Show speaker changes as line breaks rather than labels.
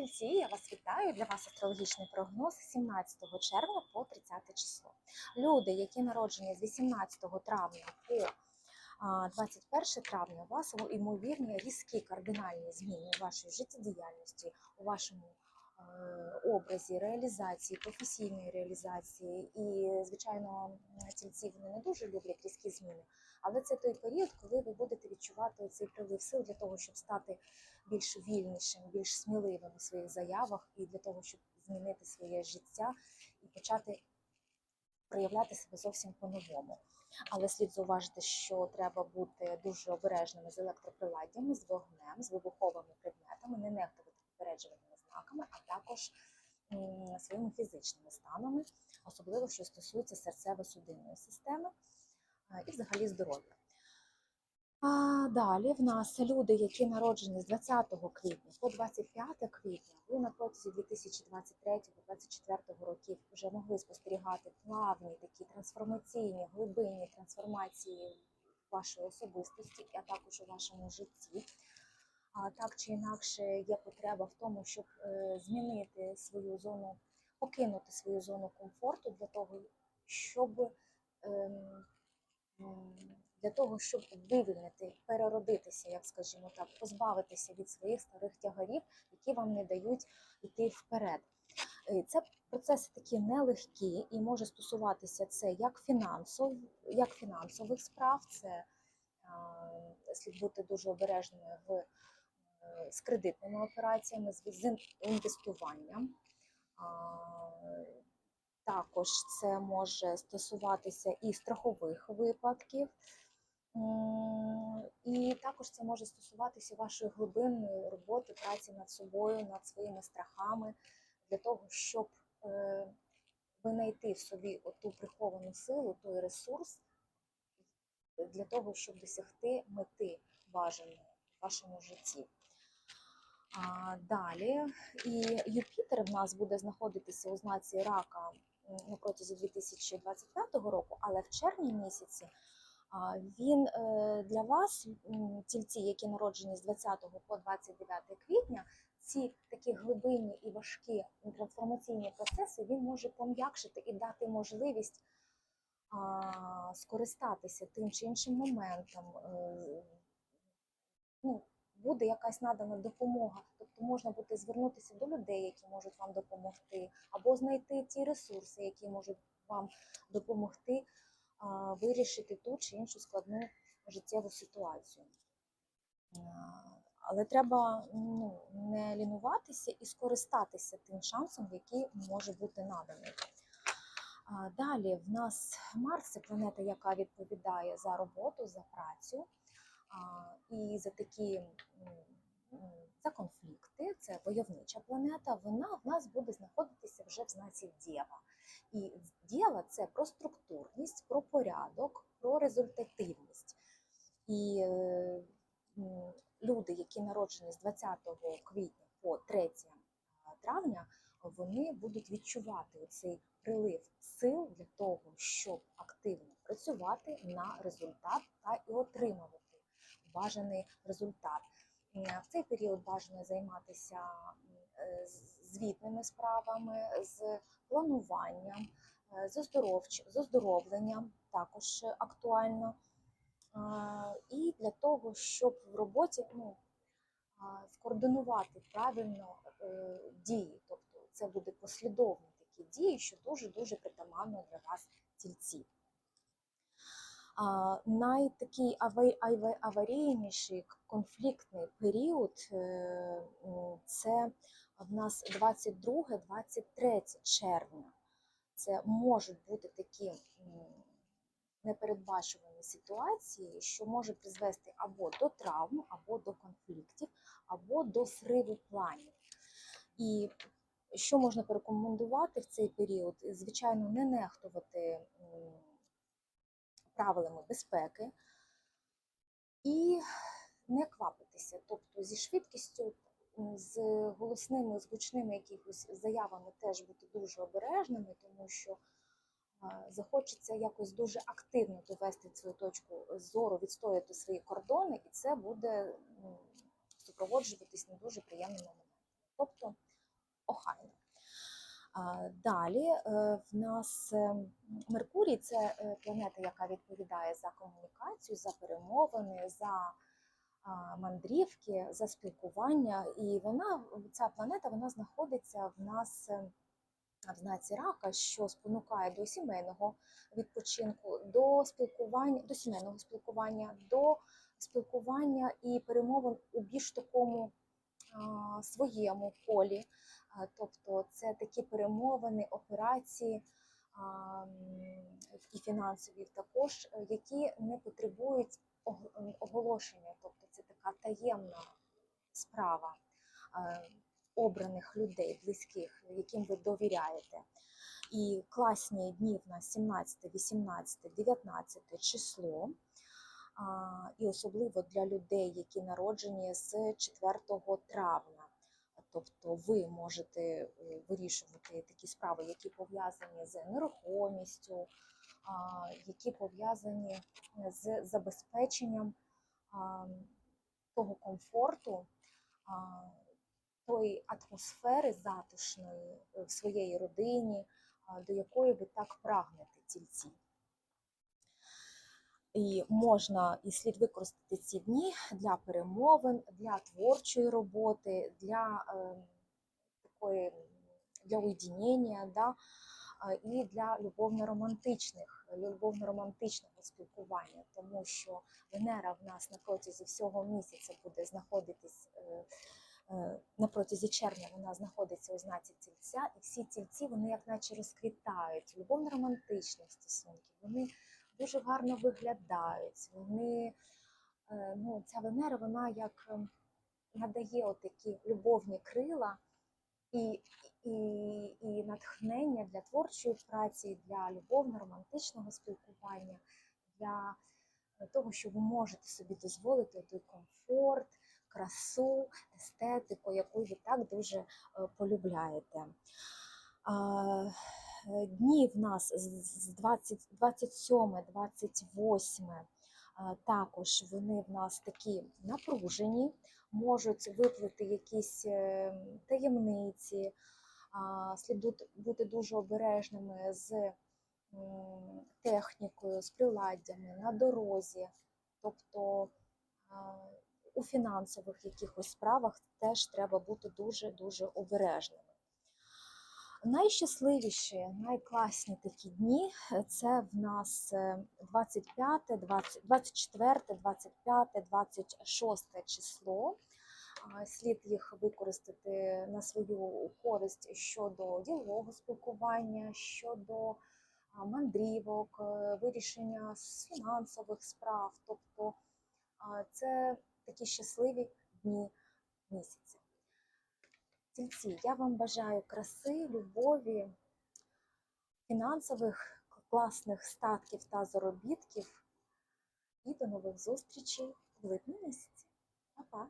Тільці, я вас вітаю. Для вас астрологічний прогноз 17 червня по 30 число. Люди, які народжені з 18 травня по а, 21 травня, у вас ймовірні різкі кардинальні зміни у вашій життєдіяльності, у вашому е, образі, реалізації, професійної реалізації. І, звичайно, тільці вони не дуже люблять різкі зміни. Але це той період, коли ви будете відчувати цей прилив сил для того, щоб стати більш вільнішим, більш сміливим у своїх заявах, і для того, щоб змінити своє життя і почати проявляти себе зовсім по-новому. Але слід зауважити, що треба бути дуже обережними з електроприладдями, з вогнем, з вибуховими предметами, не нехтувати попереджувальними знаками, а також своїми фізичними станами, особливо що стосується серцево-судинної системи і взагалі здоров'я. А далі в нас люди, які народжені з 20 квітня по 25 квітня, ви на протязі 2023-2024 років вже могли спостерігати плавні такі трансформаційні, глибинні трансформації вашої особистості, а також у вашому житті. А так чи інакше є потреба в тому, щоб е, змінити свою зону, покинути свою зону комфорту для того, щоб ем, для того, щоб вивільнити, переродитися, як скажімо так, позбавитися від своїх старих тягарів, які вам не дають йти вперед. Це процеси такі нелегкі і може стосуватися це як фінансов, як фінансових справ, це е, слід бути дуже обережними в, е, з кредитними операціями, з інвестуванням. А, Також це може стосуватися і страхових випадків. І також це може стосуватися вашої глибинної роботи, праці над собою, над своїми страхами, для того, щоб е, винайти в собі ту приховану силу, той ресурс, для того, щоб досягти мети бажаної в вашому житті. А, далі, і Юпітер в нас буде знаходитися у знаці рака на протязі 2025 року, але в червні місяці він е, для вас, тільці, які народжені з 20 по 29 квітня, ці такі глибинні і важкі трансформаційні процеси він може пом'якшити і дати можливість скористатися тим чи іншим моментом. е, Ну, буде якась надана допомога, тобто можна буде звернутися до людей, які можуть вам допомогти, або знайти ті ресурси, які можуть вам допомогти вирішити ту чи іншу складну життєву ситуацію. Але треба ну, не лінуватися і скористатися тим шансом, який може бути наданий. Далі в нас Марс це планета, яка відповідає за роботу, за працю і за такі за конфлікти. Це войовнича планета. Вона в нас буде знаходитися вже в знаці Дєва. І Дєва це про структурність, про порядок, про результативність. І е, люди, які народжені з 20 квітня по 3 травня, вони будуть відчувати цей прилив сил для того, щоб активно працювати на результат та і отримувати бажаний результат. М, В цей період бажано займатися е, звітними справами, з плануванням, е, з оздоровленням також актуально. І для того, щоб в роботі ну, скоординувати правильно е, дії, тобто це буде послідовні такі дії, що дуже-дуже притаманно для вас тільці. Найтакий ава- ава- аварійніший конфліктний період е, це в нас 22-23 червня. Це можуть бути такі непередбачувані ситуації, що може призвести або до травм, або до конфліктів, або до сриву планів. І що можна порекомендувати в цей період? Звичайно, не нехтувати правилами безпеки і не квапитися. Тобто зі швидкістю, з голосними, з гучними якихось заявами теж бути дуже обережними, тому що захочеться якось дуже активно довести свою точку зору, відстояти свої кордони, і це буде супроводжуватись не дуже приємними моментами. Тобто охайно. Далі е, в нас е, Меркурій це е, планета, яка відповідає за комунікацію, за перемовини, за мандрівки, за спілкування. І вона, ця планета, вона знаходиться в нас в знаці рака, що спонукає до сімейного відпочинку, до спілкування, до сімейного спілкування, до спілкування і перемовин у більш такому своєму полі. Тобто це такі перемовини, операції і фінансові також, е, які не потребують оголошення, тобто це така таємна справа е, обраних людей, близьких, яким ви довіряєте. І класні дні в нас 17, 18, 19 число. І особливо для людей, які народжені з 4 травня. Тобто ви можете е, вирішувати такі справи, які пов'язані з нерухомістю, які пов'язані з забезпеченням того комфорту, тої атмосфери затишної е, в своїй родині, до якої ви так прагнете тільці. І можна і слід використати ці дні для перемовин, для творчої роботи, для е, такої для уєдинення, да, і для любовно-романтичних, любовно-романтичного спілкування, тому що Венера в нас на протязі всього місяця буде знаходитись. е, е, На протязі червня вона знаходиться у знаці тільця, і всі тільці вони як наче розквітають, любовно-романтичні стосунки. Вони дуже гарно виглядають. Вони, е, ну, ця Венера, вона як ем, надає отакі любовні крила і, і, і натхнення для творчої праці, для любовно-романтичного спілкування, для того, що ви можете собі дозволити той комфорт, красу, естетику, яку ви так дуже е, полюбляєте. Е, Дні в нас з- з 20, 27, 28 також вони в нас такі напружені, можуть виплити якісь е, таємниці, а, слід бути дуже обережними з технікою, з приладдями на дорозі. Тобто у фінансових якихось справах теж треба бути дуже-дуже обережними. Найщасливіші, найкласні такі дні е, це в нас е, 25, 20, 24, 25, 26 число. Слід їх використати на свою користь щодо ділового спілкування, щодо мандрівок, е, вирішення фінансових справ. Тобто це такі щасливі дні. Тільці, я вам бажаю краси, любові, фінансових класних статків та заробітків. І до нових зустрічей в липні місяці. Па-па!